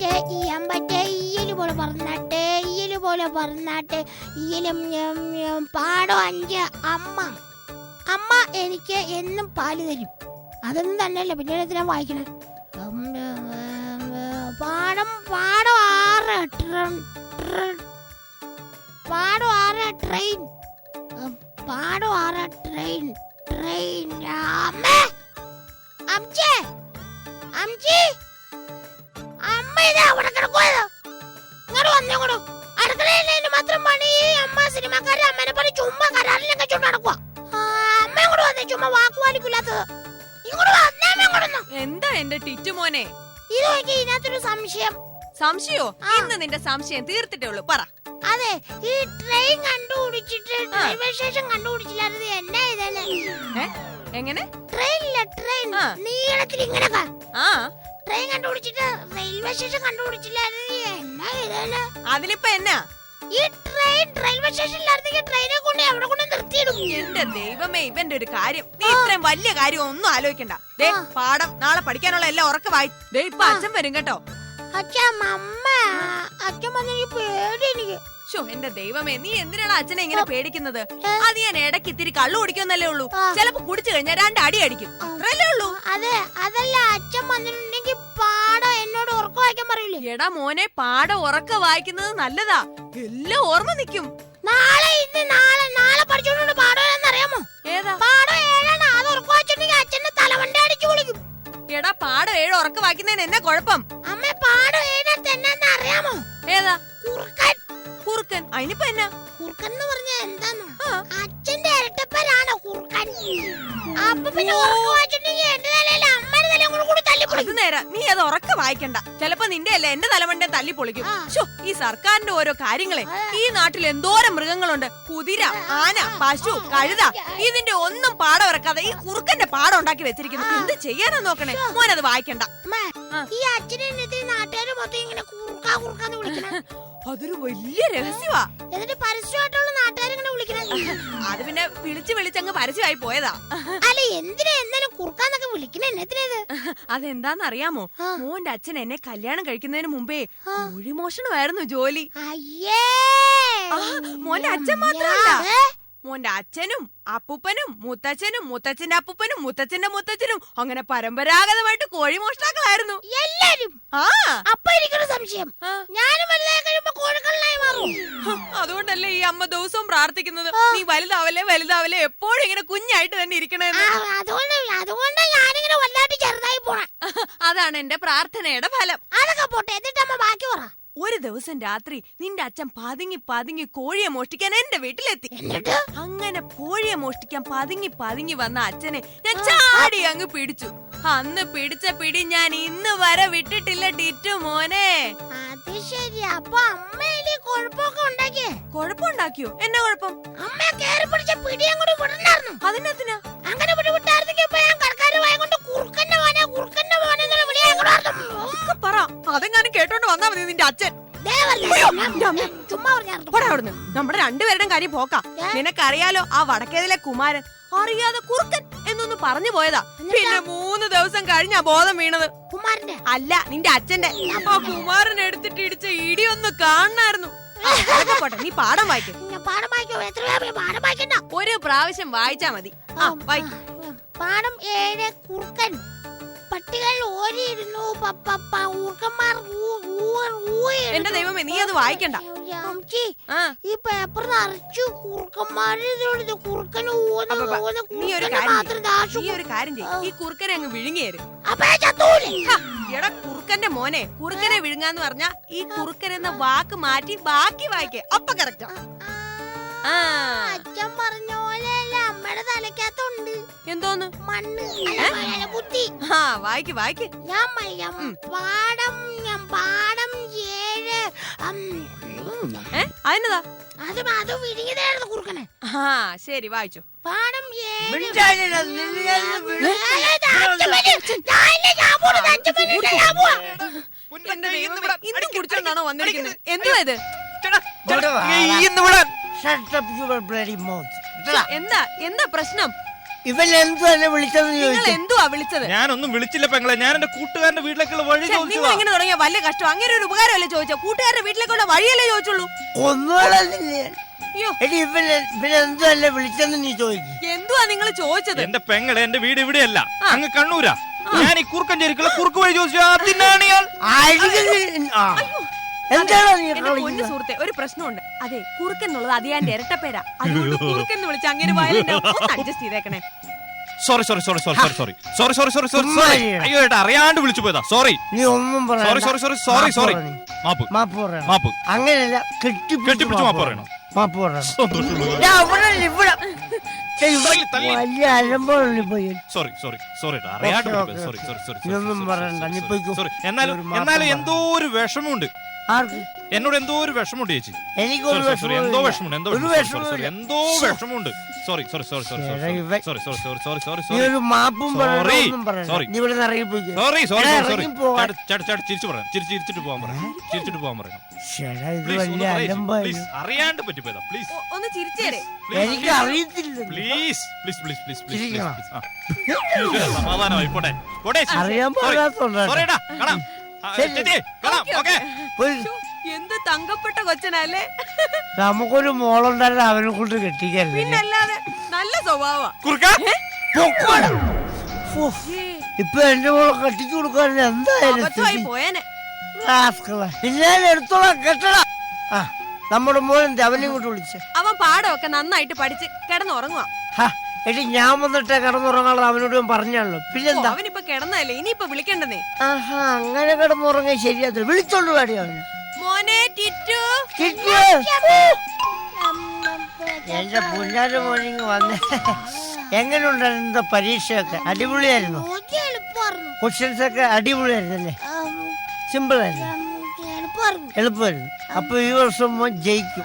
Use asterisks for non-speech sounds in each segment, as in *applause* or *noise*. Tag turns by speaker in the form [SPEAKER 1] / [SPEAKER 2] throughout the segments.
[SPEAKER 1] പറന്നാട്ടെ ഈ അമ്പറ്റെ ഈയൽ പോലെ പറന്നാട്ടെ ഈയൽ പോലെ പറന്നാട്ടെ ഈയലും പാടോ അഞ്ച് അമ്മ. അമ്മ എനിക്ക് എന്നും പാൽ തരും. അതൊന്നും തന്നെയല്ല പിന്നീട് എന്തിനാ വായിക്കണേ? ഉം, ഉം, ഉം, പാടം പാടോ ആറ് പാടോ ആറ് ട്രെയിൻ. പാടോ ആറ് ട്രെയിൻ ട്രെയിൻ. അമ്മേ അമ്മച്ചേ അമ്മച്ചി അമ്മ ഇതാ അവിടെ കിടക്കുവാ ഇങ്ങോട്ട് വന്നേ ഇങ്ങോട്ട് അടുക്കളയിൽ മാത്രം പണി അമ്മ സിനിമക്കാരെ അമ്മനെ പണി ചുമ്മാ കരാറിലൊക്കെ ചുണ്ട് നടക്കുക അമ്മ ഇങ്ങോട്ട് വന്നേ ചുമ്മാ വാക്കുവാലിക്കില്ലാത്തത് ഇങ്ങോട്ട് വന്നേ. അമ്മ
[SPEAKER 2] എന്താ എന്റെ ടിറ്റു മോനെ?
[SPEAKER 1] ഇത് നോക്കി ഇതിനകത്തൊരു സംശയം.
[SPEAKER 2] സംശയോ? ഇന്ന് നിന്റെ സംശയം തീർത്തിട്ടേ ഉള്ളൂ. പറ.
[SPEAKER 1] അതെ ഈ ട്രെയിൻ കണ്ടുപിടിച്ചിട്ട്. റെയിൽവേ സ്റ്റേഷൻ കണ്ടുപിടിച്ചില്ലാത്തത് എന്നാ ഇതല്ലേ
[SPEAKER 2] എങ്ങനെ?
[SPEAKER 1] ട്രെയിനില്ല ട്രെയിൻ. നീളത്തിൽ ഇങ്ങനെ
[SPEAKER 2] ആ.
[SPEAKER 1] ട്രെയിൻ കണ്ടുപിടിച്ചിട്ട് റെയിൽവേ സ്റ്റേഷൻ കണ്ടുപിടിച്ചില്ലായിരുന്നത് എന്നാ ഇതന്നെ
[SPEAKER 2] അതിലിപ്പോ എന്നാ?
[SPEAKER 1] ഈ ട്രെയിൻ റെയിൽവേ സ്റ്റേഷനിലായിരുന്നെങ്കിൽ ട്രെയിനെ കൊണ്ട് അവിടെ കൊണ്ട് നിർത്തിയിടും.
[SPEAKER 2] എന്റെ ദൈവമേ ഇവന്റെ ഒരു കാര്യം. നീ ഇത്രയും വലിയ കാര്യം ഒന്നും ആലോചിക്കണ്ട. ദേ. പാഠം നാളെ പഠിക്കാനുള്ള എല്ലാം ഉറക്കമായി. ദേ ഇപ്പൊ അച്ഛൻ വരും കേട്ടോ.
[SPEAKER 1] അച്ഛൻ അമ്മ. അച്ഛൻ വന്നെനിക്ക് പേടി എനിക്ക്.
[SPEAKER 2] ഷോ എന്റെ ദൈവമേ നീ എന്തിനാണ് അച്ഛനെ ഇങ്ങനെ പേടിക്കുന്നത്? അത് ഞാൻ ഇടയ്ക്ക് ഇത്തിരി കള്ളു കുടിക്കുന്നല്ലേ ഉള്ളൂ. ചിലപ്പോ കുടിച്ചു കഴിഞ്ഞാൽ രണ്ട് അടി അടിക്കും. അത്രല്ലേ ഉള്ളൂ?
[SPEAKER 1] അതെ. അതല്ല അച്ഛൻ വന്നിട്ടുണ്ടെങ്കിൽ പാടം എന്നോട് ഉറക്കം വായിക്കാൻ പറയില്ലേ
[SPEAKER 2] എടാ മോനെ പാടം ഉറക്ക വായിക്കുന്നത് നല്ലതാ. എല്ലാം ഓർമ്മ നിക്കും.
[SPEAKER 1] നാളെ ഇന്ന് നാളെ നാളെ പഠിച്ചോണ്ട് പാടം എന്നറിയാമോ
[SPEAKER 2] ഏതാ?
[SPEAKER 1] പാടം ഏഴാണ്. അത് ഉറക്കം വായിച്ചിട്ടുണ്ടെങ്കിൽ അച്ഛന്റെ തലവണ്ട അടിച്ചു വിളിക്കും
[SPEAKER 2] എടാ പാടം ഏഴ് ഉറക്ക വായിക്കുന്നതിന് എന്നാ കുഴപ്പം?
[SPEAKER 1] അമ്മ പാടം ഏഴാ തന്നെ അറിയാമോ?
[SPEAKER 2] ഏതാ? അതിനിപ്പോ എന്നാ?
[SPEAKER 1] കുറുക്കൻ എന്ന് പറഞ്ഞ എന്താന്നോ. അച്ഛന്റെ ഇരട്ടപ്പനാണ് കുറുക്കൻ. അപ്പൊ പിന്നെ ഉറക്കം വായിച്ചിട്ടുണ്ടെങ്കിൽ എന്റെ തലയിൽ അമ്മയുടെ തലയും കൂടെ കൂടി തല്ലി
[SPEAKER 2] അത്
[SPEAKER 1] പൊളിക്കും
[SPEAKER 2] നേരാ. നീ അത് ഉറക്ക വായിക്കണ്ട. ചിലപ്പോ നിന്റെ അല്ല എന്റെ തലമണ്ടെ തല്ലി പൊളിക്കും
[SPEAKER 1] ആ.
[SPEAKER 2] ഈ സർക്കാരിന്റെ ഓരോ കാര്യങ്ങളെ. ഈ നാട്ടിൽ എന്തോരം മൃഗങ്ങളുണ്ട്. കുതിര ആന പശു കഴുത. ഇതിന്റെ ഒന്നും പാടം ഇറക്കാതെ ഈ കുറുക്കന്റെ പാടം ഉണ്ടാക്കി വെച്ചിരിക്കുന്നു. എന്ത് ചെയ്യാനാ നോക്കണേ? മോനത് വായിക്കണ്ട.
[SPEAKER 1] അമ്മേ,
[SPEAKER 2] ആ.
[SPEAKER 1] ഈ അച്ഛനെ എന്നിട്ട് നാട്ടുകാർ മൊത്തം ഇങ്ങനെ കുറുക്കാ കുറുക്കാന്ന് വിളിക്കണേ. *laughs*
[SPEAKER 2] അതൊരു വലിയ രഹസ്യമാ
[SPEAKER 1] എന്നിട്ട് പരസ്യമായിട്ടുള്ള നാട്ടുകാർ ഇങ്ങനെ
[SPEAKER 2] അത് പിന്നെ വിളിച്ച് വിളിച്ചങ്ങ് പരസ്യമായി പോയതാ.
[SPEAKER 1] അല്ല എന്തിനാ എന്നാലും കുറുക്കാന്നൊക്കെ വിളിക്കണേ? എന്നതിനേത്
[SPEAKER 2] അതെന്താന്നറിയാമോ?
[SPEAKER 1] ആ.
[SPEAKER 2] മോന്റെ അച്ഛൻ എന്നെ കല്യാണം കഴിക്കുന്നതിന് മുമ്പേ മൊഴിമോഷണമായിരുന്നു ജോലി.
[SPEAKER 1] അയ്യേ!
[SPEAKER 2] മോന്റെ അച്ഛൻ മാത്രമല്ല. മോന്റെ അച്ഛനും അപ്പൂപ്പനും മുത്തച്ഛനും മുത്തച്ഛന്റെ അപ്പൂപ്പനും മുത്തച്ഛന്റെ മുത്തച്ഛനും അങ്ങനെ പരമ്പരാഗതമായിട്ട് കോഴിമോഷ്ടാക്കളായിരുന്നു
[SPEAKER 1] എല്ലാരും.
[SPEAKER 2] ആ.
[SPEAKER 1] അപ്പൊ എനിക്കൊരു സംശയം. ഞാനും മാറും
[SPEAKER 2] അതുകൊണ്ടല്ലേ ഈ അമ്മ ദിവസവും പ്രാർത്ഥിക്കുന്നത്. നീ വലുതാവല്ലേ വലുതാവല്ലേ എപ്പോഴും ഇങ്ങനെ കുഞ്ഞായിട്ട് തന്നെ
[SPEAKER 1] ആ,
[SPEAKER 2] ഇരിക്കണെന്ന്
[SPEAKER 1] അതുകൊണ്ട് അതുകൊണ്ടാ ഞാനിങ്ങനെ വല്ലാണ്ട് ചെറുതായി പോണേ.
[SPEAKER 2] അതാണ് എന്റെ പ്രാർത്ഥനയുടെ ഫലം.
[SPEAKER 1] അതൊക്കെ പോട്ടെ എന്നിട്ട് അമ്മ ബാക്കി പറ.
[SPEAKER 2] ഒരു ദിവസം രാത്രി നിന്റെ അച്ഛൻ പതുങ്ങി പതുങ്ങി കോഴിയെ മോഷ്ടിക്കാൻ എന്റെ വീട്ടിലെത്തി. അങ്ങനെ കോഴിയെ മോഷ്ടിക്കാൻ പതുങ്ങി പതുങ്ങി വന്ന അച്ഛനെ ഞാൻ ചാടി അങ്ങ് പിടിച്ചു. അന്ന് പിടിച്ച പിടി ഞാൻ ഇന്ന് വരെ വിട്ടിട്ടില്ല ടിറ്റു മോനെ.
[SPEAKER 1] അത് ശരി. അപ്പൊ അമ്മയിൽ കുഴപ്പമൊക്കെ ഉണ്ടാക്കിയേ?
[SPEAKER 2] കുഴപ്പമുണ്ടാക്കിയോ എന്നാ കുഴപ്പം?
[SPEAKER 1] അമ്മ കേറി പിടിച്ച പിടി അങ്ങോട്ട് വിടണ്ടായിരുന്നു.
[SPEAKER 2] അതിനെത്തിനാ
[SPEAKER 1] അങ്ങനെ ഇപ്പൊ ഞാൻ കൊണ്ട് കുറുക്കന്റെ മോനെ കുറുക്കന്റെ മോനെ
[SPEAKER 2] പറ. അതെങ്ങാനും കേട്ടോണ്ട് മതി നിന്റെ അച്ഛൻ. അവിടുന്ന്. നമ്മുടെ രണ്ടുപേരുടെയും കാര്യം പോക്കാം. നിനക്കറിയാലോ ആ വടക്കേതിലെ കുമാരൻ അറിയാതെ കുറുക്കൻ എന്നൊന്ന് പറഞ്ഞു പോയതാ. പിന്നെ മൂന്ന് ദിവസം കഴിഞ്ഞാ ബോധം വീണത്.
[SPEAKER 1] കുമാരന്റെ?
[SPEAKER 2] അല്ല നിന്റെ അച്ഛന്റെ. ആ കുമാരൻ എടുത്തിട്ട് ഇടിച്ച ഇടി ഒന്ന് കാണായിരുന്നു പോട്ടെ നീ പാഠം വായിക്കും. ഒരു പ്രാവശ്യം വായിച്ചാ മതി. ആ വായിക്കും.
[SPEAKER 1] ആ, പാഠം ഏഴ് കുറുക്കൻ. പട്ടികൾ ഓരിയിരുന്നു ഊർക്കന്മാർ.
[SPEAKER 2] എന്റെ ദൈവമേ നീ അത് വായിക്കണ്ട.
[SPEAKER 1] ഈ പേപ്പർ നിറച്ചു കുറുക്കന്മാര് കുറുക്കന്
[SPEAKER 2] നീ ഒരു കാര്യം നീ ഒരു കാര്യം ചെയ്യ്. ഈ കുറുക്കനെ അങ്ങ് വിഴുങ്ങിയേര്. എടാ കുറുക്കന്റെ മോനെ. കുറുക്കനെ വിഴുങ്ങാന്ന് പറഞ്ഞാ ഈ കുറുക്കൻ എന്ന വാക്ക് മാറ്റി ബാക്കി വായിക്കേ. അപ്പൊ കറക്റ്റാ
[SPEAKER 1] അച്ഛൻ പറഞ്ഞ തലക്കകത്തുണ്ട്
[SPEAKER 2] എന്തോന്ന്?
[SPEAKER 1] മണ്ണ്. ബുദ്ധി
[SPEAKER 2] ആ വായിക്ക് വായിക്ക്.
[SPEAKER 1] ഞാൻ മയ്യം പാടം ഞാൻ പാടം ഏഴ്
[SPEAKER 2] അതിനതാ
[SPEAKER 1] അത് അത് വിഴുങ്ങിയതായിരുന്നു കുറുക്കനെ.
[SPEAKER 2] ആ ശരി വായിച്ചു. പാടം ഇന്നും കുടിച്ചോണ്ടാണോ വന്നിരിക്കുന്നത്? എന്തുവാ ഇത്. എന്താ എന്താ പ്രശ്നം?
[SPEAKER 3] ഇവൻ എന്തു തന്നെ വിളിച്ചതെന്ന്
[SPEAKER 2] നിങ്ങൾ
[SPEAKER 3] ചോദിച്ചു?
[SPEAKER 2] എന്തുവാ വിളിച്ചത്?
[SPEAKER 4] ഞാനൊന്നും വിളിച്ചില്ല പെങ്ങളെ. ഞാൻ എന്റെ കൂട്ടുകാരന്റെ വീട്ടിലേക്കുള്ള വഴി
[SPEAKER 2] ഛെ, നിങ്ങൾ
[SPEAKER 4] ചോദിച്ചതാ.
[SPEAKER 2] ഇങ്ങനെ തുടങ്ങിയ വലിയ കഷ്ടം? അങ്ങനെ ഒരു ഉപകാരമല്ലേ ചോദിച്ചോ? കൂട്ടുകാരുടെ വീട്ടിലേക്കുള്ള വഴിയല്ലേ ചോദിച്ചുള്ളൂ.
[SPEAKER 3] ഒന്നുകളല്ലേ
[SPEAKER 2] അയ്യോ.
[SPEAKER 3] എടി ഇവൻ ഇവൻ എന്തു തന്നെ വിളിച്ചെന്ന് നീ ചോദിച്ചു
[SPEAKER 2] എന്തുവാ നിങ്ങൾ ചോദിച്ചത്?
[SPEAKER 4] എന്റെ പെങ്ങളെ എന്റെ വീട് ഇവിടെയല്ല. അങ്ങ് കണ്ണൂരാ. ഞാൻ ഈ കുറുക്കഞ്ചേരിക്കുള്ള കുറുക്ക് വഴി ചോദിച്ചു. അതിനാണ്
[SPEAKER 2] എന്റെ പൊന്നു സുഹൃത്തെ ഒരു പ്രശ്നമുണ്ട്. അതെ കുറുക്കൻ എന്നുള്ളത് അതിയാന്റെ ഇരട്ടപ്പേരാ അതുകൊണ്ട് കുറുക്കൻ എന്ന് വിളിച്ച് അങ്ങനെ വയലിനെ അഡ്ജസ്റ്റ് ചെയ്തേക്കണേ.
[SPEAKER 4] Sorry sorry sorry sorry sorry sorry sorry sorry
[SPEAKER 3] sorry
[SPEAKER 4] sorry
[SPEAKER 3] sorry
[SPEAKER 4] അയ്യോ ഏട്ടാ അറിയാണ്ട് വിളിച്ചു പോയതാ. സോറി
[SPEAKER 3] നീ ഒന്നും
[SPEAKER 4] sorry sorry sorry sorry sorry മാപ്പ്
[SPEAKER 3] മാപ്പ്. പറയണം.
[SPEAKER 4] മാപ്പ്.
[SPEAKER 3] അങ്ങനെയല്ല കെട്ടിപ്പിടിച്ച്
[SPEAKER 4] കെട്ടിപ്പിടിച്ച് മാപ്പ്
[SPEAKER 3] പറയണം. മാപ്പ് പറയണം.
[SPEAKER 4] സന്തോഷമുള്ളൂ
[SPEAKER 3] ഞാൻ ഇവിടെ ഇവിടെ. വലിയ അലമ്പോഴല്ലേ പോയി
[SPEAKER 4] സോറി സോറി സോറി അറിയാണ്ട് സോറി സോറി സോറി
[SPEAKER 3] ഇതൊന്നും പറയണ്ട, നീ പോയിക്കോ.
[SPEAKER 4] സോറി എന്നാലും എന്നാലും എന്തോ ഒരു വിഷമമുണ്ട്.
[SPEAKER 3] ആർക്ക്?
[SPEAKER 4] എന്നോട് എന്തോ ഒരു വിഷമുണ്ട് ചേച്ചി.
[SPEAKER 3] എനിക്കൊരു
[SPEAKER 4] എന്തോ വിഷമുണ്ട് എന്തോ
[SPEAKER 3] ഒരു
[SPEAKER 4] വിഷമം, എന്തോ വിഷമുണ്ട് സോറി സോറി സോറി സോറി
[SPEAKER 3] എടാ,
[SPEAKER 4] സോറി
[SPEAKER 3] ഇവൻ-
[SPEAKER 4] sorry sorry sorry sorry sorry
[SPEAKER 3] നീ
[SPEAKER 4] സോറി
[SPEAKER 3] ഒരു മാപ്പും പറയണ്ട
[SPEAKER 4] Sorry.
[SPEAKER 3] ഒന്നും പറയണ്ട.
[SPEAKER 4] Sorry.
[SPEAKER 3] നീ ഇവിടെ നിന്ന് ഇറങ്ങിപ്പോയി
[SPEAKER 4] സോറി സോറി
[SPEAKER 3] എടാ,
[SPEAKER 4] സോറി
[SPEAKER 3] ഇറങ്ങി പോവാൻ.
[SPEAKER 4] ചേട്ടാ ചേട്ടാ ചിരിച്ചു പറയാം. ചിരിച്ച് ചിരിച്ചിട്ട് പോകാൻ പറയാം. ചിരിച്ചിട്ട് പോകാൻ പറയണം
[SPEAKER 3] ചേട്ടാ ഇത്
[SPEAKER 4] പ്ലീസ്
[SPEAKER 3] വലിയ
[SPEAKER 4] പറയ്
[SPEAKER 3] അലമ്പായി
[SPEAKER 4] പ്ലീസ് അറിയാണ്ട് പറ്റിപ്പോയതാ. പ്ലീസ്
[SPEAKER 2] ഒ- ഒന്ന് ചിരിച്ചേരെ.
[SPEAKER 3] എനിക്ക് അറിയത്തില്ല
[SPEAKER 4] please please please please please
[SPEAKER 3] ചിരിക്കണോ?
[SPEAKER 4] സമാധാനമായി. പോട്ടെ. പോട്ടെ ചേച്ചി.
[SPEAKER 3] അറിയാൻ
[SPEAKER 4] Sorry.
[SPEAKER 3] പാടാത്തോണ്ടാ
[SPEAKER 4] Sorry ടാ, കാണാം.
[SPEAKER 2] എന്ത് തങ്കപ്പെട്ട കൊച്ചനല്ലേ?
[SPEAKER 3] നമുക്കൊരു മോളുണ്ടായിരുന്നു അവനെ കൊണ്ട് കെട്ടിക്കല്ലേ
[SPEAKER 2] പിന്നല്ലാതെ നല്ല സ്വഭാവ
[SPEAKER 3] ഇപ്പൊ എന്റെ മോളെ കെട്ടിച്ചു കൊടുക്കാൻ എന്തായാലും.
[SPEAKER 2] പോയേനെ.
[SPEAKER 3] പിന്നെ എടുത്തോളാം കെട്ടടാ. ആ നമ്മുടെ മോനെന്ത് അവനെ ഇങ്ങോട്ട് വിളിച്ച്.
[SPEAKER 2] അവൻ പാടമൊക്കെ നന്നായിട്ട് പഠിച്ച്
[SPEAKER 3] കിടന്നുറങ്ങുവാ എടി ഞാൻ വന്നിട്ട് കിടന്നുറങ്ങാനുള്ള അവനോട് ഞാൻ പറഞ്ഞാണല്ലോ. പിന്നെന്താ?
[SPEAKER 2] അവനിപ്പോ കിടന്നല്ലേ ഇനിയിപ്പോ വിളിക്കണ്ടെന്നേ.
[SPEAKER 3] ആഹാ അങ്ങനെ കിടന്നുറങ്ങി ശരിയാത്ര വിളിച്ചോണ്ട് പാടി അവന്.
[SPEAKER 2] മോനെ ടിറ്റു?
[SPEAKER 3] എന്റെ പുല്ലാര് മോനിങ് വന്ന്. എങ്ങനെയുണ്ടായിരുന്നു പരീക്ഷയൊക്കെ? അടിപൊളിയായിരുന്നു? ക്വസ്റ്റ്യൻസ് ഒക്കെ അടിപൊളിയായിരുന്നു അല്ലേ
[SPEAKER 1] ഉം,
[SPEAKER 3] സിമ്പിൾ ആയിരുന്നു
[SPEAKER 1] എളുപ്പമായിരുന്നു.
[SPEAKER 3] അപ്പൊ ഈ വർഷം മോൻ ജയിക്കും.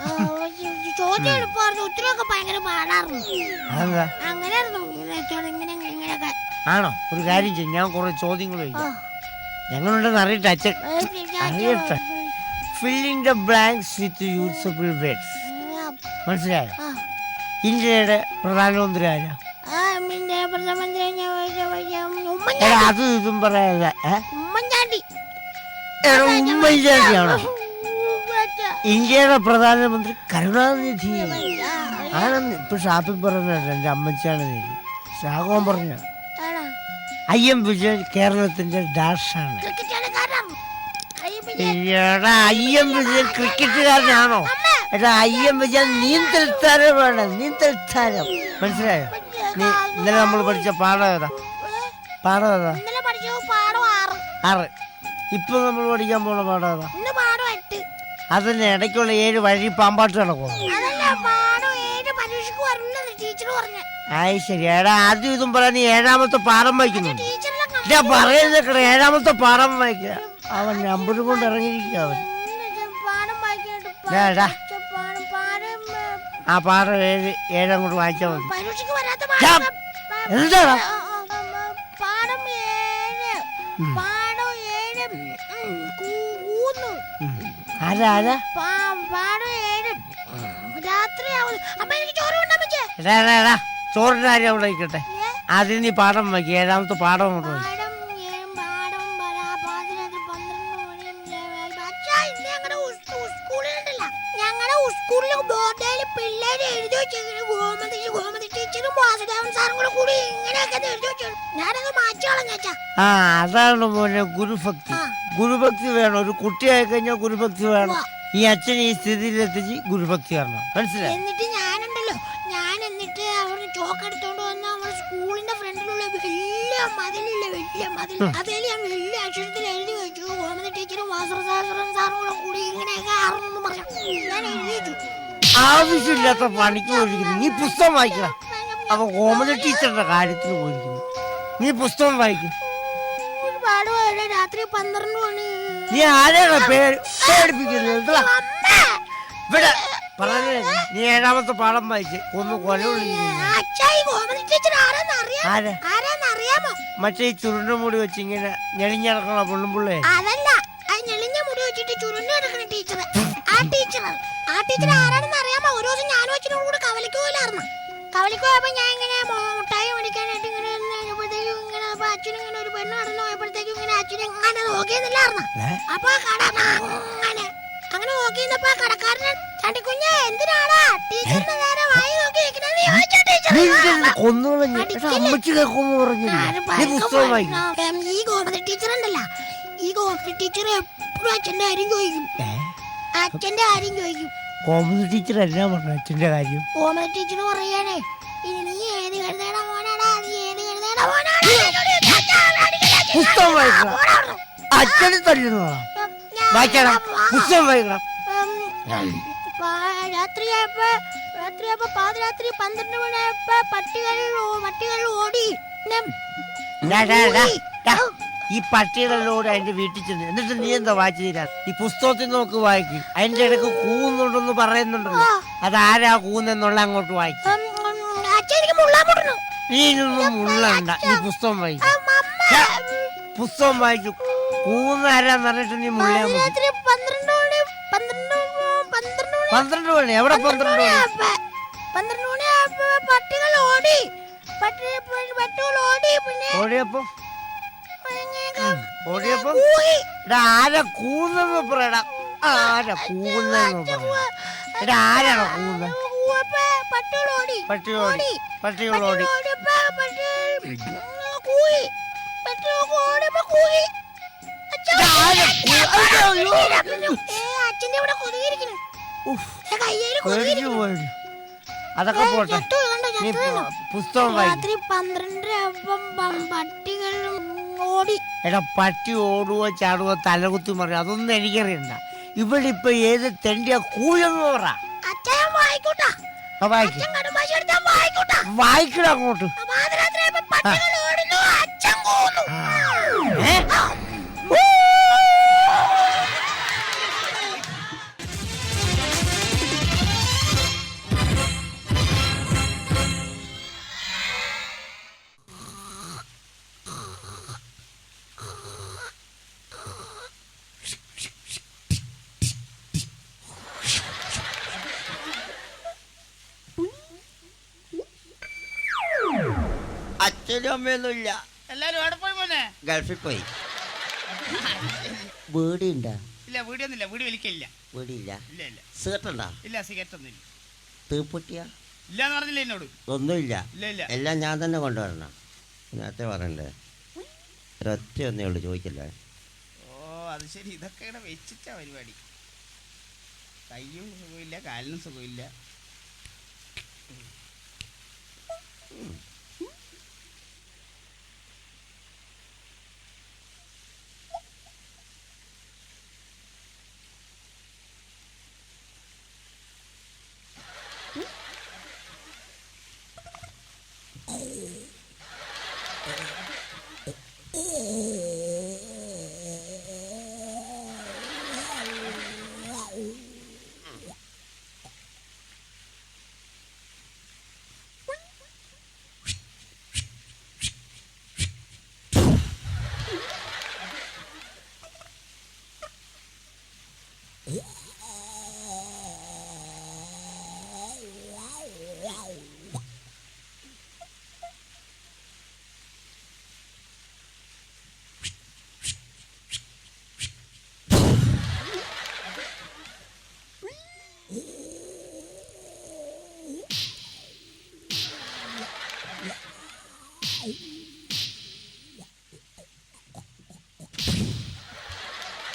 [SPEAKER 1] ചോദ്യം എളുപ്പമായിരുന്നു ഉത്തരവൊക്കെ ഭയങ്കര പാടായിരുന്നു.
[SPEAKER 3] അതെന്താ?
[SPEAKER 1] അങ്ങനെയായിരുന്നു. ഇങ്ങനെ ചോദ്യം ഇങ്ങനെ ഇങ്ങനെ ഇങ്ങനെയൊക്കെ.
[SPEAKER 3] ആണോ? ഒരു കാര്യം ചെയ്യും. ഞാൻ കുറെ ചോദ്യങ്ങൾ. ചോദിക്കാം. എങ്ങനെയുണ്ടെന്ന് അറിയട്ടെ അച്ഛൻ. അറിയട്ടെ. Filling the blanks with usable words മനസ്സിലായോ. ഇന്ത്യയുടെ പ്രധാനമന്ത്രി ആരാ? അത് ഇതും പറയാതെ
[SPEAKER 1] ഉമ്മൻചാണ്ടി.
[SPEAKER 3] ആണോ ഉമ്മൻചാണ്ടിയാണോ? ഇന്ത്യയുടെ പ്രധാനമന്ത്രി കരുണാനിധി. ആണെന്ന്. ഇപ്പൊ ഷാപ്പിൽ പറഞ്ഞ എന്റെ അമ്മച്ചാണ് നീ. രാഘവൻ പറഞ്ഞ? ഐ എം വിജയൻ കേരളത്തിന്റെ ഡാഷാണ്. എടാ ഐ എം വിജയൻ ക്രിക്കറ്റുകാരനാണോ? എടാ ഐ എം വിജയൻ നീന്തൽ താരമാണ് നീന്തൽ താരം മനസ്സിലായോ നീ ഇന്നലെ നമ്മൾ പഠിച്ച പാഠം ഏതാ? പാഠം
[SPEAKER 1] ആറ്.
[SPEAKER 3] ആറ്. ഇപ്പൊ നമ്മൾ പഠിക്കാൻ പോണ പാഠം ഏതാ? അതിന്റെ ഇടയ്ക്കുള്ള ഏഴ് വഴി പാമ്പാട്ട് കിടക്കും ആയി ശരി. ഏടാ ആദ്യം ഇതും പറയാൻ ഏഴാമത്തെ പാടം വായിക്കുന്നു. ഞാൻ പറയുന്ന ഏഴാമത്തെ പാടം വായിക്കുക. അവൻ നമ്പറും കൊണ്ട് ഇറങ്ങിയിരിക്കുക അവൻ. ഏടാ ആ
[SPEAKER 1] പാടം
[SPEAKER 3] ഏഴ് ഏഴാം കൂടെ വായിച്ചാൽ മതി. എന്താ
[SPEAKER 1] പാടം ഏഴ്.
[SPEAKER 3] ആരാ ആരാ? ചോറിന്റെ കാര്യം നീ പാടം വയ്ക്കുക ഏഴാമത്തെ
[SPEAKER 1] പാടം കൊണ്ടു
[SPEAKER 3] ആ അതാണ് മോനെ ഗുരുഭക്തി. ഗുരുഭക്തി വേണം. ഒരു കുട്ടിയായി കഴിഞ്ഞാൽ ഗുരുഭക്തി വേണം. ഈ അച്ഛൻ ഈ സ്ഥിതിയിലെത്തിച്ച് ഗുരുഭക്തി വരണം. മനസ്സിലായി?
[SPEAKER 1] എന്നിട്ട് ഞാനുണ്ടല്ലോ. ഞാൻ എന്നിട്ട് അവിടെ ചോക്ക് എടുത്തോണ്ട് വന്ന് നമ്മുടെ സ്കൂളിന്റെ ഫ്രണ്ടിലുള്ള വലിയ മതിലില്ല വലിയ മതിൽ. അതിൽ ഞാൻ വലിയ അക്ഷരത്തിൽ എഴുതി വെച്ചു. ഗോമതി ടീച്ചറും വാസുദേവൻ സാറും കൂടെ കൂടി ഇങ്ങനെയൊക്കെ ആറുന്നു പറഞ്ഞു. ഞാൻ എഴുതി വെച്ചു
[SPEAKER 3] ആവശ്യമില്ലാത്ത പണിക്ക് പോയിരിക്കുന്നു. നീ പുസ്തകം വായിക്കുക അപ്പൊ ഗോമതി ടീച്ചറുടെ കാര്യത്തിൽ പോയിരിക്കുന്നു. നീ പുസ്തകം വായിക്കും.
[SPEAKER 1] രാത്രി പന്ത്രണ്ട് മണി.
[SPEAKER 3] നീ ആരെയാണ് പേര് പേടിപ്പിക്കുന്നത്? ഇവിടെ പറഞ്ഞേ നീ ഏഴാമത്തെ പാഠം വായിച്ച് ഒന്ന് കൊല മറ്റേ ഈ ചുരുണ്ട മുടി വെച്ച് ഇങ്ങനെ ഞെളിഞ്ഞടക്കണ പെണ്ണുമ്പിള്ളേ
[SPEAKER 1] അതല്ല ആ ഞെളിഞ്ഞ മുടി വെച്ചിട്ട് ചുരുണ്ട കിടക്കുന്ന ടീച്ചർ ആ ടീച്ചർ ആ ടീച്ചർ ആരാണെന്ന് അറിയാമോ? ഒരു ദിവസം ഞാനും അച്ഛനോട് കൂടെ കവലിക്ക് പോയില്ലായിരുന്നു കവലിക്ക് പോയപ്പോ ഞാൻ ഇങ്ങനെ മുട്ടായി മേടിക്കാനായിട്ട് ഇങ്ങനെ ഇങ്ങനെ അച്ഛൻ ഇങ്ങനെ ഒരു പെണ്ണ് നടന്നു പോയപ്പോഴത്തേക്കും ഇങ്ങനെ
[SPEAKER 3] ഏ?
[SPEAKER 1] അപ്പൊ ആ കട അങ്ങനെ അങ്ങനെ നോക്കിയിരുന്നപ്പോ കടക്കാരൻ ചാണ്ടിക്കുഞ്ഞ് എന്തിനാടാ? ടീച്ചറിന്റെ നേരെ വായി നോക്കി വെക്കണെന്ന് ചോദിച്ചു ടീച്ചർ ഈ ഗോമതി ടീച്ചർ ഉണ്ടല്ല ഈ ഗോമതി ടീച്ചർ എപ്പോഴും അച്ഛന്റെ കാര്യം ചോദിക്കും. അച്ഛന്റെ കാര്യം ചോദിക്കും.
[SPEAKER 3] കോമഡി ടീച്ചർ പറഞ്ഞു അച്ഛന്റെ കാര്യം.
[SPEAKER 1] ഗോമതി ടീച്ചർ പറയാനേ
[SPEAKER 3] പുസ്തകം വായിക്കണം. അച്ഛനെ തല്ലുന്നതാ. വായിക്കണം പുസ്തകം വായിക്കണം.
[SPEAKER 1] രാത്രിയായപ്പോ രാത്രിയായപ്പോ പാതിരാത്രി പന്ത്രണ്ട് മണിയായപ്പോ പട്ടികൾ പട്ടികൾ ഓടി.
[SPEAKER 3] ഈ പട്ടികളിലൂടെ അതിന്റെ വീട്ടിൽ ചെന്ന്. എന്നിട്ട് നീ എന്താ വായിച്ചു തീരാ? ഈ പുസ്തകത്തിൽ നോക്ക് വായിക്കും. അതിന്റെ ഇടയ്ക്ക് കൂന്നുണ്ടെന്ന് പറയുന്നുണ്ടല്ലോ. ആരാ കൂന്നെന്നുള്ള അങ്ങോട്ട് വായിക്കും. നീ ഇതൊന്നും മുള്ളണ്ട ഈ പുസ്തകം വായിക്കും. പുസ്തകം വായിച്ചു. കൂന്ന ആരാന്ന് പറഞ്ഞിട്ട് നീ മുള്ളിയാ മതി
[SPEAKER 1] രാത്രി പന്ത്രണ്ട് മണി പന്ത്രണ്ട് മ- പന്ത്രണ്ട് മണി.
[SPEAKER 3] പന്ത്രണ്ട് മണി? എവിടെ പന്ത്രണ്ട് മണി
[SPEAKER 1] പന്ത്രണ്ട് മണിയായപ്പോ പട്ടികൾ ഓടി. പട്ടി പട്ടികൾ ഓടി പിന്നെ
[SPEAKER 3] ഓടിയപ്പോ?
[SPEAKER 1] ഇങ്ങനെ
[SPEAKER 3] ഓടിയപ്പോ?
[SPEAKER 1] കൂകി.
[SPEAKER 3] എടാ ആരാ കൂന്നെന്ന് പറയടാ. ആരാ കൂന്നെന്ന് പറയടാ? എടാ ആരാണോ കൂന്ന
[SPEAKER 1] കൂവപ്പോ പട്ടികൾ ഓടി.
[SPEAKER 3] പട്ടികൾ ഓടി. പട്ടികൾ ഓടി.
[SPEAKER 1] ഓടിയപ്പോ പട്ടികൾ കൂകി പട്ടികൾ ഓടിയപ്പോ കൂകി അച്ഛൻ
[SPEAKER 3] എടാ, ആരാ കൂ- അയ്യോ, അയ്യോ.
[SPEAKER 1] ഏ, അച്ഛന്റെ ഇവിടെ
[SPEAKER 3] കയ്യേൽ അതൊക്കെ പോട്ടെ പുസ്തകം
[SPEAKER 1] രാത്രി പട്ടികൾ ഓടി.
[SPEAKER 3] എടാ ഓടുവോ ചാടുവോ തലകുത്തി മറിയോ? അതൊന്നും എനിക്കറിയണ്ട. ഇവിടെ ഇപ്പൊ ഏത് തെണ്ടിയ
[SPEAKER 1] അച്ഛൻ വായിക്കൂട്ടാ.
[SPEAKER 3] വായിക്കട അങ്ങോട്ട്. ഏ? അച്ഛനും അമ്മയൊന്നും ഇല്ല
[SPEAKER 5] എല്ലാരും എവിടെ പോയി മോനെ?
[SPEAKER 3] ഗൾഫിൽ പോയി. വീടുണ്ടാ?
[SPEAKER 5] ഇല്ല വീടിയൊന്നുമില്ല വീട് വലിക്കില്ല.
[SPEAKER 3] വീടില്ല.
[SPEAKER 5] ഇല്ല ഇല്ല.
[SPEAKER 3] സീട്ടുണ്ടാ
[SPEAKER 5] ഇല്ല സിഗരറ്റ് ഒന്നും ഇല്ല
[SPEAKER 3] തീപ്പൊട്ടിയ?
[SPEAKER 5] ഇല്ല എന്ന് പറഞ്ഞില്ല എന്നോട്.
[SPEAKER 3] ഒന്നുമില്ല.
[SPEAKER 5] ഇല്ല ഇല്ല.
[SPEAKER 3] എല്ലാം ഞാൻ തന്നെ കൊണ്ടുവരണം. നേരത്തെ പറയണ്ടേ? ഒരൊറ്റ ഒന്നേ ഉള്ളൂ ചോദിക്കല്ലേ?
[SPEAKER 5] ഓ അത് ശരി. ഇതൊക്കെ ഇവിടെ വെച്ചിട്ടാ പരിപാടി. കയ്യും സുഖമില്ല കാലിനും സുഖമില്ല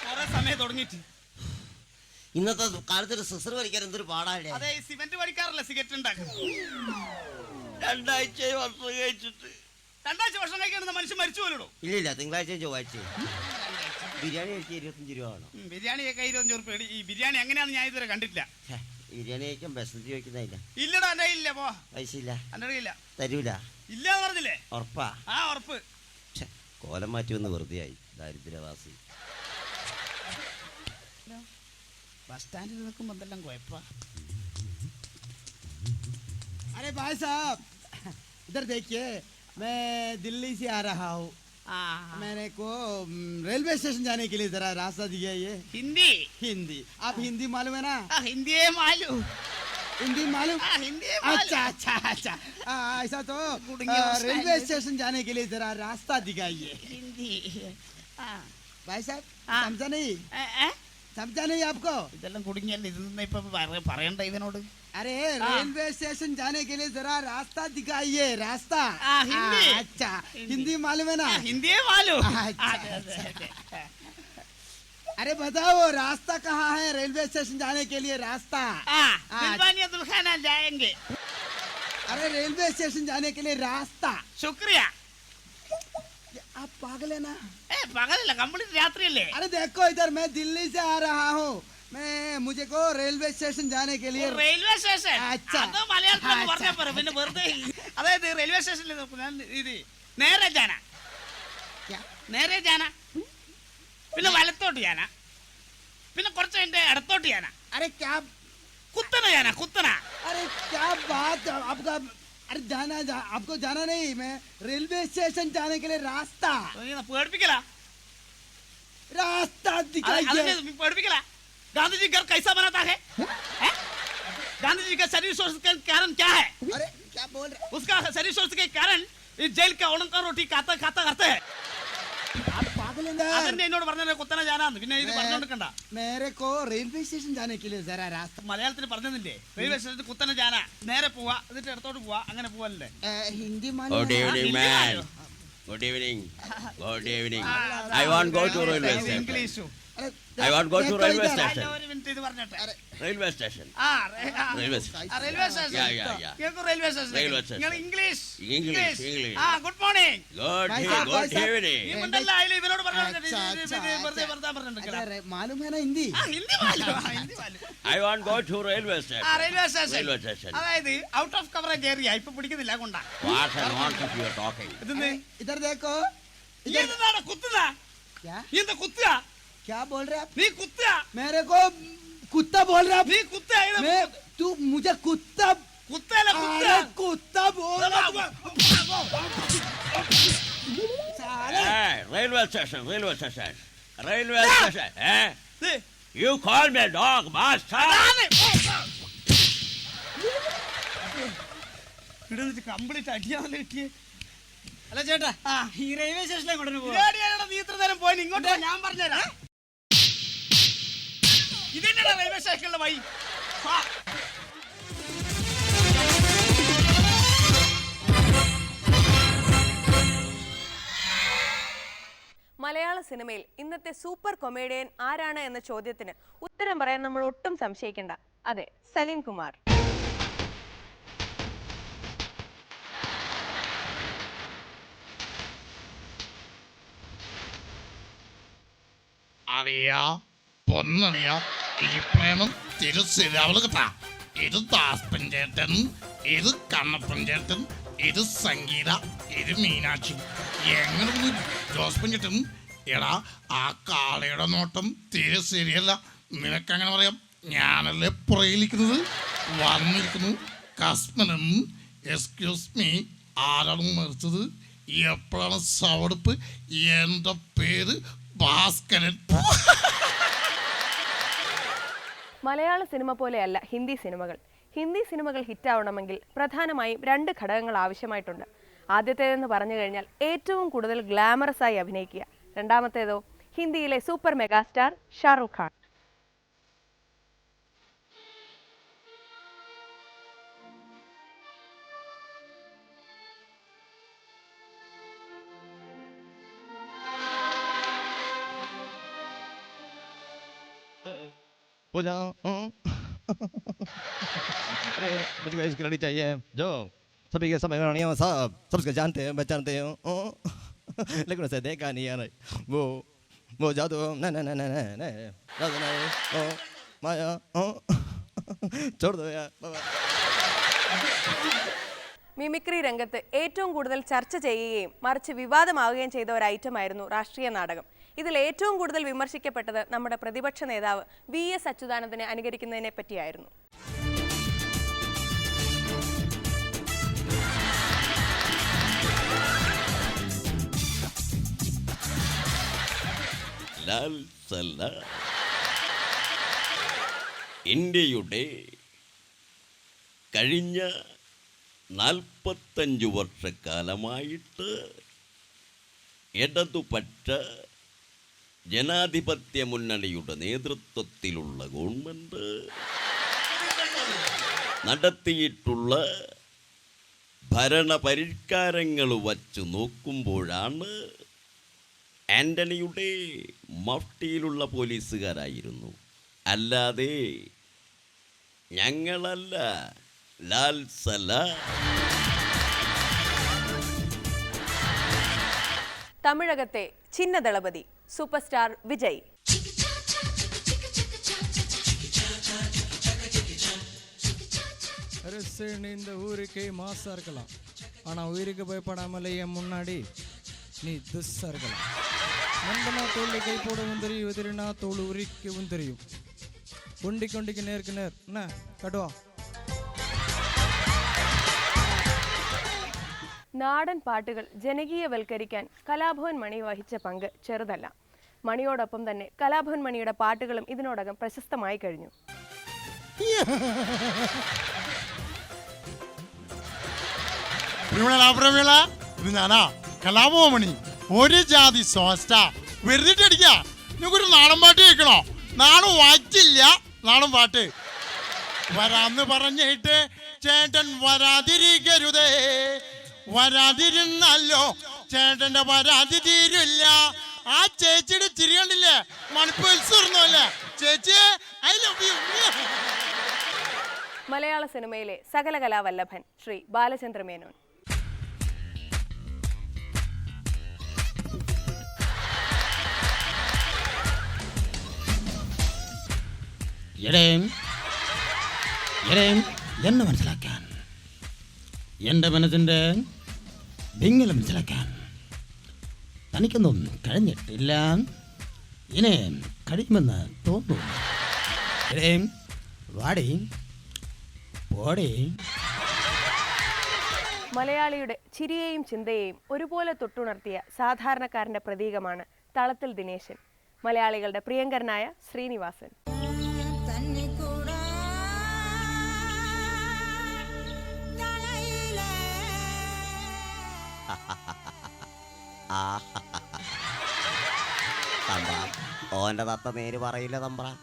[SPEAKER 5] കുറെ സമയം തുടങ്ങിയിട്ട്.
[SPEAKER 3] ഇന്നത്തെ കാലത്തൊരു സിസർ വലിക്കാൻ എന്തൊരു പാടാല്ലേ?
[SPEAKER 5] അതെ ഈ സിമന്റ് പഠിക്കാറില്ല സിഗരറ്റ് ഉണ്ടാക്കും
[SPEAKER 3] രണ്ടാഴ്ച ഭക്ഷണം കഴിച്ചിട്ട്.
[SPEAKER 5] രണ്ടാഴ്ച ഭക്ഷണം കഴിക്കാൻ മനുഷ്യൻ മരിച്ചു പോലും
[SPEAKER 3] ഇല്ലില്ല തിങ്കളാഴ്ച ചൊവ്വാഴ്ച. ബിരിയാണി കഴിക്കാൻ ഇരുപത്തഞ്ച് രൂപ വേണം.
[SPEAKER 5] ബിരിയാണി ഒക്കെ ഇരുപത്തഞ്ച് രൂപ ഈ ബിരിയാണി എങ്ങനെയാണെന്ന് ഞാൻ ഇതുവരെ കണ്ടിട്ടില്ല.
[SPEAKER 3] ബിരിയാണി കഴിക്കാൻ ബസന്തി ചോദിക്കുന്നില്ല
[SPEAKER 5] ഇല്ലടാ എന്റെ ഇല്ല പോ.
[SPEAKER 3] പൈസ ഇല്ല
[SPEAKER 5] എന്റെ ഇല്ല
[SPEAKER 3] തരൂല.
[SPEAKER 5] ഇല്ല പറഞ്ഞില്ലേ?
[SPEAKER 3] ഉറപ്പാ.
[SPEAKER 5] ആ ഉറപ്പ്.
[SPEAKER 3] കോലം മാറ്റി വന്ന് വെറുതെയായി ദാരിദ്ര്യവാസി.
[SPEAKER 5] ബസ് സ്റ്റാൻഡിൽ നിൽക്കുമ്പോൾ എന്തെല്ലാം കുഴപ്പ
[SPEAKER 6] अरे भाई साहब इधर देखिए मैं दिल्ली से आ रहा हूँ मैंने को हम्म, रेलवे स्टेशन जाने के लिए जरा रास्ता दिया ये
[SPEAKER 5] ഹിന്ദി
[SPEAKER 6] हिंदी आप हिंदी मालूम है ना
[SPEAKER 5] ആ ഹിന്ദിയെ മാലു
[SPEAKER 6] हिंदी मालूम
[SPEAKER 5] हाँ, हिंदी मालूम।
[SPEAKER 6] अच्छा अच्छा अच्छा आ, ऐसा तो
[SPEAKER 5] गुड़िया
[SPEAKER 6] आ,
[SPEAKER 5] उस
[SPEAKER 6] रेलवे
[SPEAKER 5] साइड में-
[SPEAKER 6] स्टेशन जाने के लिए जरा रास्ता दिखाइए
[SPEAKER 5] ഹിന്ദി ആ
[SPEAKER 6] भाई साहब
[SPEAKER 5] हाँ।
[SPEAKER 6] समझा नहीं
[SPEAKER 5] ഏ, ഏ?
[SPEAKER 6] समझा नहीं आपको
[SPEAKER 5] ഇതെല്ലാം കുടുങ്ങിയല്ലേ ഇതൊന്നും ഇപ്പൊ പറ- പറയണ്ട ഇതിനോട്
[SPEAKER 6] अरे
[SPEAKER 5] हाँ।
[SPEAKER 6] रेलवे स्टेशन जाने के लिए जरा रास्ता दिखाइए रास्ता
[SPEAKER 5] हाँ, हिंदी।
[SPEAKER 6] हाँ, अच्छा हिंदी मालूम है ना
[SPEAKER 5] ഹിന്ദിയെ മാലൂം
[SPEAKER 6] अच्छा,
[SPEAKER 5] അതെ, അതെ, അതെ.
[SPEAKER 6] अरे बताओ रास्ता कहाँ है रेलवे स्टेशन जाने के लिए रास्ता
[SPEAKER 5] ആ
[SPEAKER 6] ആ.
[SPEAKER 5] ദിൽവാനിയ ദുൽഖാന ജായെങ്കെ
[SPEAKER 6] अरे रेलवे स्टेशन जाने के लिए रास्ता
[SPEAKER 5] ശുക്രിയ
[SPEAKER 6] ये आप पागल है ना
[SPEAKER 5] ഏ പകലല്ല കംപ്ലീറ്റ് രാത്രിയല്ലേ
[SPEAKER 6] अरे देखो इधर मैं दिल्ली से आ रहा हूँ मैं मुझे को रेलवे स्टेशन जाने के लिए
[SPEAKER 5] റെയിൽവേ സ്റ്റേഷൻ
[SPEAKER 6] അച്ഛാ.
[SPEAKER 5] അത് മലയാളത്തിൽ
[SPEAKER 6] അച്ഛാ.
[SPEAKER 5] പറഞ്ഞാൽ പോരെ പിന്നെ വെറുതെ അതായത് റെയിൽവേ സ്റ്റേഷനിൽ ഞാൻ ഇത് നേരെ ജാന
[SPEAKER 6] क्या?
[SPEAKER 5] നേരെ ജാന പിന്നെ വലത്തോട്ട് ജാന പിന്നെ കുറച്ച് എന്റെ ഇടത്തോട്ട് ജാന
[SPEAKER 6] अरे क्या
[SPEAKER 5] കുത്തന ജാന കുത്തന
[SPEAKER 6] अरे क्या बात आपका अरे जाना जा आपको जाना नहीं मैं रेलवे स्टेशन जाने के लिए रास्ता।
[SPEAKER 5] तो भी
[SPEAKER 6] रास्ता दिखाइए
[SPEAKER 5] पेड़ भी केला गांधी जी घर कैसा बनाता है? गांधी जी का शरीर स्वस्थ के कारण क्या है?
[SPEAKER 6] अरे क्या बोल रहे
[SPEAKER 5] उसका शरीर स्वस्थ के कारण इस जेल का ओणका रोटी खाता खाता करते हैं। അതല്ലേ എന്നോട് പറഞ്ഞത്? കുത്തന ജാനാന്ന് പിന്നെ ഇത് പറഞ്ഞോണ്ടിരിക്കണ്ട
[SPEAKER 6] നേരെ കോ റെയിൽവേ സ്റ്റേഷൻ ജാനക്കില്ലേ സാർ ആ രാസ്ത
[SPEAKER 5] മലയാളത്തിൽ പറഞ്ഞതില്ലേ? റെയിൽവേ സ്റ്റേഷൻ കുത്തന ജാന നേരെ പോവാ. എന്നിട്ട് ഇടത്തോട്ട് പോവാ. അങ്ങനെ പോവല്ലേ?
[SPEAKER 6] Hindi
[SPEAKER 7] good evening man good evening good evening I want go to railway station I want go to railway station
[SPEAKER 5] നിർത്തി എന്ന് പറഞ്ഞിട്ട്
[SPEAKER 7] റെയിൽവേ സ്റ്റേഷൻ
[SPEAKER 5] ആ റെയിൽവേ സ്റ്റേഷൻ റെയിൽവേ സ്റ്റേഷൻ നിങ്ങൾ ഇംഗ്ലീഷ്.
[SPEAKER 7] ഇംഗ്ലീഷ്. ഇംഗ്ലീഷ്
[SPEAKER 5] ആ ഗുഡ് മോർണിംഗ് ഗുഡ് ഈവനിങ് ഇവരോട് Hindi.
[SPEAKER 7] I want go to railway station
[SPEAKER 5] railway station
[SPEAKER 7] railway station
[SPEAKER 5] അതായത് out of coverage area ഇപ്പൊ പിടിക്കുന്നില്ല കൊണ്ടാ
[SPEAKER 7] what not you are talking
[SPEAKER 5] ഇതെന്താ?
[SPEAKER 6] ഇതെന്താ
[SPEAKER 5] കുത്തുന്ന എന്താ കുത്തുക?
[SPEAKER 6] क्या बोल रहे आप
[SPEAKER 5] നീ കുത്തുക
[SPEAKER 6] मेरे को कुत्ता बोल रहे आप
[SPEAKER 5] നീ കുത്തുക ഇത്
[SPEAKER 6] मैं तू मुझे कुत्ता
[SPEAKER 5] കുത്തല കുത്തുക
[SPEAKER 6] अरे कुत्ता बोल रहा साले
[SPEAKER 7] Hey, railway station, railway station. Railway station. Eh?
[SPEAKER 5] They,
[SPEAKER 7] You call me dog, master?
[SPEAKER 5] അതാണ്. ഇവിടെ വെച്ച് കംപ്ലീറ്റ് അടിയാണല്ലോ കിട്ടിയേ
[SPEAKER 6] അല്ല ചേട്ടാ ഈ റെയിൽവേ സ്റ്റേഷനിലേക്ക് കൊണ്ടുവന്ന് പോവാ
[SPEAKER 5] ഇതേടിയാണോ നീ ഇത്ര നേരം പോയി ഇങ്ങോട്ട് വാ, ഞാൻ പറഞ്ഞുതരാം ഇതെന്നാ റെയിൽവേ സ്റ്റേഷനിലെ വഴി.
[SPEAKER 8] മലയാള സിനിമയിൽ ഇന്നത്തെ സൂപ്പർ കൊമേഡിയൻ ആരാണ് എന്ന ചോദ്യത്തിന് ഉത്തരം പറയാൻ നമ്മൾ ഒട്ടും സംശയിക്കേണ്ട. അതെ സലീം കുമാർ.
[SPEAKER 9] അറിയാ. പൊന്നറിയാ ഈ പ്രേമം തിരുസിരാവൾ കിട്ടാ. ഇത് ദാസ്പൻ ചേട്ടൻ ഇത് കണ്ണപ്പൻ ഇത് സംഗീത ഇത് മീനാക്ഷി. എങ്ങനെ ജോസ്പൻ ചേട്ടൻ എടാ ആ കാളയുടെ നോട്ടം തീരെ ശരിയല്ല. നിനക്കങ്ങനെ പറയാം? ഞാനല്ലേ പുറയിലിരിക്കുന്നത് വന്നിരിക്കുന്നു. കസ്മനും എക്സ്ക്യൂസ് മീ ആരാണ് മരിച്ചത്? എപ്പോഴാണ് സവടുപ്പ്? എന്റെ പേര് ഭാസ്കരൻ.
[SPEAKER 8] മലയാള സിനിമ പോലെയല്ല ഹിന്ദി സിനിമകൾ. ഹിന്ദി സിനിമകൾ ഹിറ്റാവണമെങ്കിൽ പ്രധാനമായും രണ്ട് ഘടകങ്ങൾ ആവശ്യമായിട്ടുണ്ട്. ആദ്യത്തേതെന്ന് പറഞ്ഞു കഴിഞ്ഞാൽ ഏറ്റവും കൂടുതൽ ഗ്ലാമറസ് ആയി അഭിനയിക്കുക. രണ്ടാമത്തേതോ ഹിന്ദിയിലെ super megastar Shahrukh Khan
[SPEAKER 10] पूजा अरे मुझको इसकी लड़ी चाहिए जो सभी के समय रानियाँ सब सबके जानते हैं मैं जानते हूँ ओ, लेकिन उसे देखा नहीं यार वो वो जादू नहीं नहीं नहीं नहीं नहीं जादू नहीं ओ माया ओ छोड़ दो यार बाबा
[SPEAKER 8] മിമിക്രി രംഗത്ത് ഏറ്റവും കൂടുതൽ ചർച്ച ചെയ്യുകയും മറിച്ച് വിവാദമാവുകയും ചെയ്ത ഒരു ഐറ്റമായിരുന്നു രാഷ്ട്രീയ നാടകം ഇതിൽ ഏറ്റവും കൂടുതൽ വിമർശിക്കപ്പെട്ടത് നമ്മുടെ പ്രതിപക്ഷ നേതാവ് വി എസ് അച്യുതാനന്ദനെ അനുകരിക്കുന്നതിനെ പറ്റിയായിരുന്നു.
[SPEAKER 7] ഇന്ത്യയുടെ
[SPEAKER 11] കഴിഞ്ഞ നാൽപ്പത്തഞ്ച് വർഷക്കാലമായിട്ട് ഇടതുപക്ഷ ജനാധിപത്യ മുന്നണിയുടെ നേതൃത്വത്തിലുള്ള ഗവൺമെന്റ് നടത്തിയിട്ടുള്ള ഭരണപരിഷ്കാരങ്ങൾ വച്ചു നോക്കുമ്പോഴാണ് ആന്റണിയുടെ മഫ്റ്റിയിലുള്ള പോലീസുകാരായിരുന്നു. അല്ലാതെ ഞങ്ങളല്ല ലാൽ സല
[SPEAKER 8] തമിഴകത്തെ ചിന്നദളപതി സൂപ്പർ സ്റ്റാർ വിജയ്
[SPEAKER 12] அரசு நீ இந்த ஊருக்கே மாசா இருக்கலாம் ஆனா உயிருக்கு பயப்படாமலே என் முன்னாடி நீ திஸ்ஸா இருக்கலாம் நண்பனா தோல்ல கை போடவும் தெரியும் எதிரினா தோல் உரிக்கவும் தெரியும் கொண்டி கொண்டிக்கு நேருக்கு நேர் என்ன கட்டுவா
[SPEAKER 8] നാടൻ പാട്ടുകൾ ജനകീയവൽക്കരിക്കാൻ കലാഭവൻ മണി വഹിച്ച പങ്ക് ചെറുതല്ല. മണിയോടൊപ്പം തന്നെ കലാഭവൻ മണിയുടെ പാട്ടുകളും ഇതിനോടകം പ്രശസ്തമായി കഴിഞ്ഞു.
[SPEAKER 9] ഇത് ഞാനാ കലാഭവമണി ഒരു ജാതി സോസ്റ്റ വെറുതെ അടിക്ക നിങ്ങൾക്കൊരു നാടൻ പാട്ട് കേൾക്കണോ? നാടൻ വായിച്ചില്ല. നാടൻ പാട്ട്. വരാന്ന് പറഞ്ഞിട്ട് ചേട്ടൻ വരാതിരിക്കരുതേ. വരാതിരുന്നല്ലോ. ചേട്ടന്റെ പരാതി തീരില്ല. ആ ചേച്ചിയുടെ ചിരി കണ്ടില്ലേ? മണിപ്പൂർന്നല്ലേ ചേച്ചി ഐ ലവ് യു
[SPEAKER 8] മലയാള സിനിമയിലെ സകല കലാവല്ലഭൻ ശ്രീ ബാലചന്ദ്ര മേനോൻ.
[SPEAKER 9] എന്നെ മനസ്സിലാക്കാൻ. എന്റെ മനസ്സിന്റെ വിങ്ങൽ മനസ്സിലാക്കാൻ തനിക്കൊന്നും കഴിഞ്ഞിട്ടില്ല. ഇനി കഴിയുമെന്ന് തോന്നുന്നു. വാടി പോടി.
[SPEAKER 8] മലയാളിയുടെ ചിരിയെയും ചിന്തയെയും ഒരുപോലെ തൊട്ടുണർത്തിയ സാധാരണക്കാരന്റെ പ്രതീകമാണ് തളത്തിൽ ദിനേശൻ. മലയാളികളുടെ പ്രിയങ്കരനായ ശ്രീനിവാസൻ.
[SPEAKER 11] തമ്പ്ര ഓന്റെ തത്ത നേര് പറയില്ല തമ്പ്ര.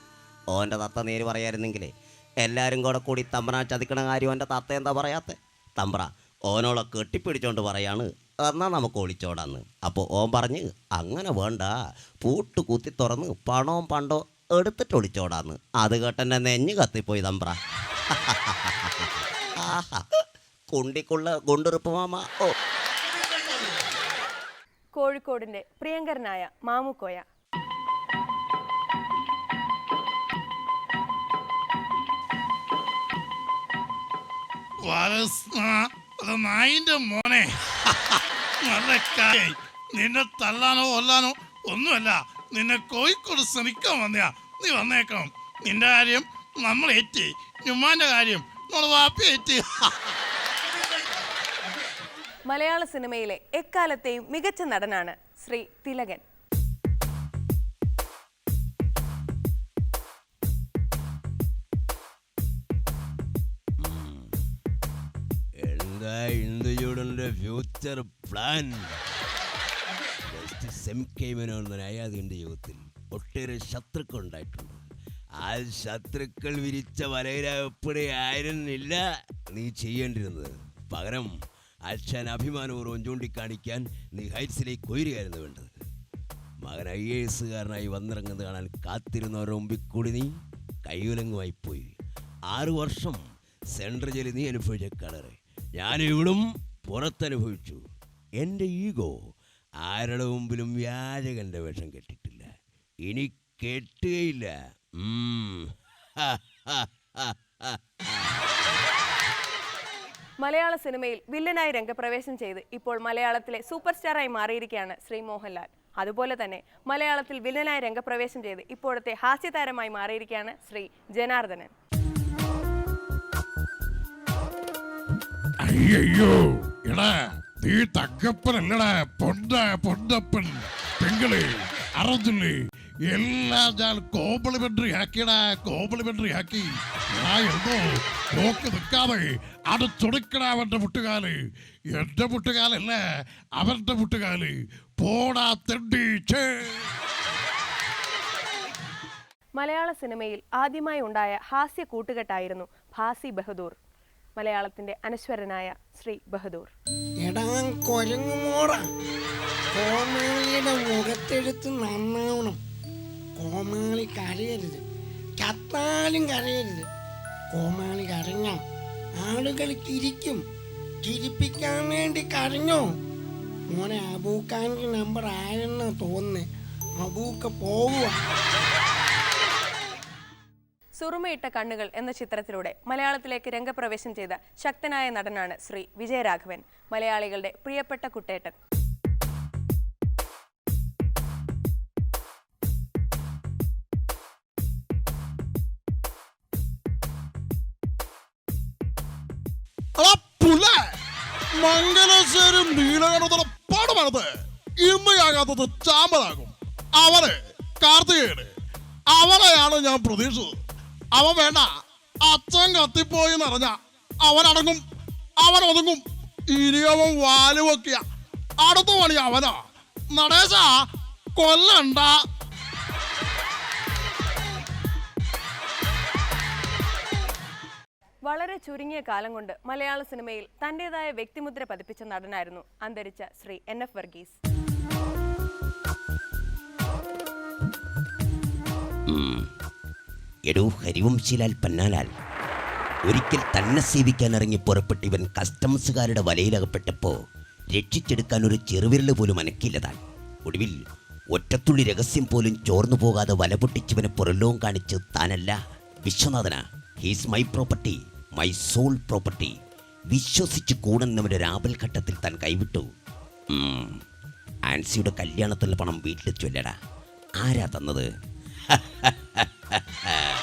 [SPEAKER 11] ഓന്റെ തത്ത നേര് പറയായിരുന്നെങ്കിലേ എല്ലാവരും കൂടെ കൂടി തമ്പ്ര ചതിക്കണ കാര്യം ഓന്റെ തത്ത എന്താ പറയാത്ത? തമ്പ്ര ഓനോളെ കെട്ടിപ്പിടിച്ചോണ്ട് പറയാണ് എന്നാൽ നമുക്ക് ഒളിച്ചോടാന്ന്. അപ്പോൾ ഓൻ പറഞ്ഞ് അങ്ങനെ വേണ്ട. പൂട്ട് കുത്തി തുറന്ന് പണവും പണ്ടോ എടുത്തിട്ട് ഒളിച്ചോടാന്ന്. അത് കേട്ടെന്നെ നെഞ്ഞ് കത്തിപ്പോയി തമ്പ്ര. *laughs* കുണ്ടിക്കുള്ള ഗുണ്ടുറുപ്പ് മാമ. ഓ.
[SPEAKER 8] കോഴിക്കോടിന്റെ പ്രിയങ്കരനായ മാമുക്കോയ
[SPEAKER 9] നായിന്റെ മോനെ. നിന്നെ തള്ളാനോ കൊല്ലാനോ ഒന്നുമല്ല. നിന്നെ കോഴിക്കോട് ശ്രമിക്കാൻ വന്നയാ. നീ വന്നേക്കണം. നിന്റെ കാര്യം നമ്മൾ ഏറ്റി. ഞുമ്മാന്റെ കാര്യം നമ്മൾ വാപ്പി ഏറ്റി.
[SPEAKER 8] മലയാള സിനിമയിലെ എക്കാലത്തെയും മികച്ച നടനാണ് ശ്രീ തിലകൻ.
[SPEAKER 11] Future plan. ജീവിതത്തിൽ ഒട്ടേറെ ശത്രുക്കൾ ഉണ്ടായിട്ടുണ്ട്. ആ ശത്രുക്കൾ വിരിച്ച വലയിലപ്പടി ആയിരുന്നില്ല നീ ചെയ്യേണ്ടിരുന്നത് പകരം അച്ഛൻ അഭിമാനപൂർവം ചൂണ്ടിക്കാണിക്കാൻ നീ ഹൈറ്റ്സിലേക്ക് ഉയരുകയായിരുന്നു വേണ്ടത്. മകൻ ഐ എ എസുകാരനായി വന്നിറങ്ങുന്നത് കാണാൻ കാത്തിരുന്നവരുടെ മുമ്പിൽ കൂടി നീ കൈയുലങ്ങുമായി പോയി. ആറു വർഷം സെൻട്രൽ ജയിലിൽ നീ അനുഭവിച്ച കളറ്. ഞാനിവിടും പുറത്തനുഭവിച്ചു. എന്റെ ഈഗോ ആരുടെ മുമ്പിലും വ്യാജകന്റെ വേഷം കെട്ടിട്ടില്ല. ഇനി കെട്ടുകയില്ല. ഉം. ഹ, ഹ, ഹ, ഹ.
[SPEAKER 8] മലയാള സിനിമയിൽ വില്ലനായി രംഗപ്രവേശം ചെയ്ത് ഇപ്പോൾ മലയാളത്തിലെ സൂപ്പർ സ്റ്റാറായി മാറിയിരിക്കുകയാണ് ശ്രീ മോഹൻലാൽ. അതുപോലെ തന്നെ മലയാളത്തിൽ വില്ലനായി രംഗപ്രവേശം ചെയ്ത് ഇപ്പോഴത്തെ ഹാസ്യതാരമായി മാറിയിരിക്കുകയാണ് ശ്രീ ജനാർദ്ദനൻ.
[SPEAKER 9] അയ്യോ എടാ നീ തക്കപ്പനല്ലടാ പൊണ്ട പൊണ്ടപ്പൻ പെങ്ങളെ അറന്നില്ലേ എല്ലാം ഞാൻ കോംപ്ലിമെന്ററി ആക്കിയടാ കോംപ്ലിമെന്ററി ഹാക്കി. ഞാൻ എന്തോ? നോക്കി നിൽക്കാതെ അത് ചുടുക്കട അവന്റെ മുട്ടുകാൽ. എന്റെ മുട്ടുകാലല്ല അവന്റെ മുട്ടുകാൽ. പോടാ തെണ്ടി ഛേ
[SPEAKER 8] മലയാള സിനിമയിൽ ആദ്യമായി ഉണ്ടായ ഹാസ്യ കൂട്ടുകെട്ടായിരുന്നു ഭാസി ബഹദൂർ. മലയാളത്തിന്റെ അനശ്വരനായ ശ്രീ ബഹദൂർ.
[SPEAKER 13] എടാ കൊരങ്ങുമോടാ കോമാളിയുടെ മുഖത്തെടുത്ത് നന്നാവണം. കോമാളി കരയരുത്. ചത്താലും കരയരുത്. കോമാളി കരഞ്ഞ? ആളുകൾ ചിരിക്കും ചിരിപ്പിക്കാൻ വേണ്ടി കരഞ്ഞോ? മോനെ അബൂക്കാന്റെ നമ്പർ ആയെന്നാ തോന്നുന്നേ? അബൂക്ക പോവുക.
[SPEAKER 8] സുറുമയിട്ട കണ്ണുകൾ എന്ന ചിത്രത്തിലൂടെ മലയാളത്തിലേക്ക് രംഗപ്രവേശം ചെയ്ത ശക്തനായ നടനാണ് ശ്രീ വിജയരാഘവൻ മലയാളികളുടെ പ്രിയപ്പെട്ട കുട്ടേട്ടൻ.
[SPEAKER 9] മംഗലശ്ശേരി നീലകണ്ഠത്തിന്റെ പടമാണത്. ഇമ്മയാകാത്തത് ചാമ്പലാകും അവളെ കാർത്തികേയന്. അവനെയാണ് ഞാൻ പ്രതീക്ഷിച്ചത്. അവൻ വേണ്ട. അച്ഛൻ കത്തിപ്പോയി നിറഞ്ഞ അവനടങ്ങും. അവനൊതുങ്ങും. ഇരിയവൻ ഒതുങ്ങും ഇനി അവൻ വാൽ അടുത്ത പണി അവനാ. നടേശ കൊല്ലണ്ട.
[SPEAKER 8] വളരെ ചുരുങ്ങിയ കാലം കൊണ്ട് മലയാള സിനിമയിൽ തന്റേതായ വ്യക്തിമുദ്ര പതിപ്പിച്ച നടനായിരുന്നു അന്തരിച്ച ശ്രീ എൻ എഫ് വർഗീസ്.
[SPEAKER 11] പന്നാലാൽ. ഒരിക്കൽ തന്നെ സേവിക്കാൻ ഇറങ്ങി പുറപ്പെട്ട് ഇവൻ കസ്റ്റംസുകാരുടെ വലയിലകപ്പെട്ടപ്പോ രക്ഷിച്ചെടുക്കാൻ ഒരു ചെറുവിരൽ പോലും അനക്കില്ലതാൻ. ഒടുവിൽ ഒറ്റത്തുള്ളി രഹസ്യം പോലും ചോർന്നു പോകാതെ വല പൊട്ടിച്ചവനെ പുറലോം കാണിച്ച് താനല്ല വിശ്വനാഥന. He's my property my sole property വിശ്വസിച്ച് കൂടുന്നവരെ രാപൽ ഘട്ടത്തിൽ താൻ കൈവിട്ടു. ആൻസിയുടെ കല്യാണത്തിനുള്ള പണം വീട്ടിൽ ചൊല്ലടാ ആരാ തന്നത്? *laughs*